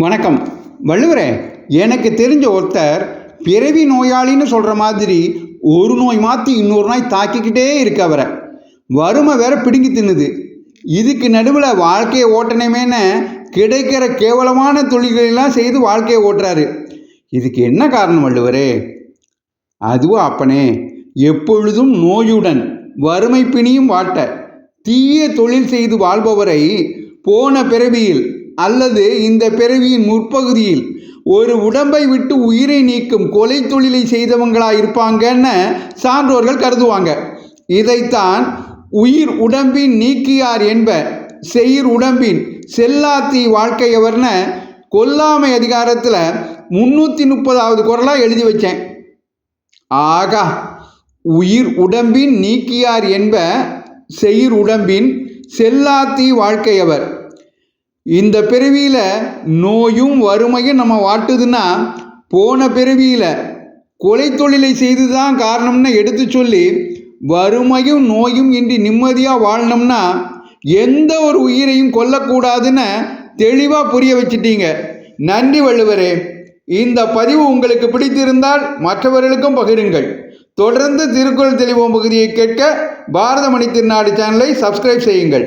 வணக்கம். வள்ளுவரே எனக்கு தெரிஞ்ச ஒருத்தர் பிறவி நோயாளின்னு சொல்கிற மாதிரி ஒரு நோய் மாற்றி இன்னொரு நோய் தாக்கிக்கிட்டே இருக்கு அவரை. வறுமை வேற பிடுங்கி தின்னுது. இதுக்கு நடுவில் வாழ்க்கையை ஓட்டணுமேன்னு கிடைக்கிற கேவலமான தொழில்களெல்லாம் செய்து வாழ்க்கையை ஓட்டுறாரு. இதுக்கு என்ன காரணம் வள்ளுவரே? அதுவும் அப்பனே எப்பொழுதும் நோயுடன் வறுமை பிணியும் வாட்ட தீய தொழில் செய்து வாழ்பவரை போன பிறவியில் அல்லது இந்த பிறவியின் முற்பகுதியில் ஒரு உடம்பை விட்டு உயிரை நீக்கும் கொலை தொழிலை செய்தவங்களாக இருப்பாங்கன்னு சான்றோர்கள் கருதுவாங்க. இதைத்தான் உயிர் உடம்பின் நீக்கியார் என்ப செயிர் உடம்பின் செல்லாத்தி வாழ்க்கையவர்னு கொல்லாமை அதிகாரத்தில் முன்னூற்றி முப்பதாவது குரலாக எழுதி வச்சேன். ஆகா உயிர் உடம்பின் நீக்கியார் என்ப செயிர் உடம்பின் செல்லாத்தி வாழ்க்கையவர். இந்த பிறவியில் நோயும் வறுமையும் நம்ம வாட்டுதுன்னா போன பிறவியில் கொலை தொழிலை செய்து தான் காரணம்னு எடுத்து சொல்லி வறுமையும் நோயும் இன்றி நிம்மதியாக வாழணும்னா எந்த ஒரு உயிரையும் கொல்லக்கூடாதுன்னு தெளிவாக புரிய வச்சிட்டீங்க. நன்றி வள்ளுவரே. இந்த பதிவு உங்களுக்கு பிடித்திருந்தால் மற்றவர்களுக்கும் பகிருங்கள். தொடர்ந்து திருக்குறள் தெளிவோம் பகுதியை கேட்க பாரதமணி திருநாடு சேனலை சப்ஸ்கிரைப் செய்யுங்கள்.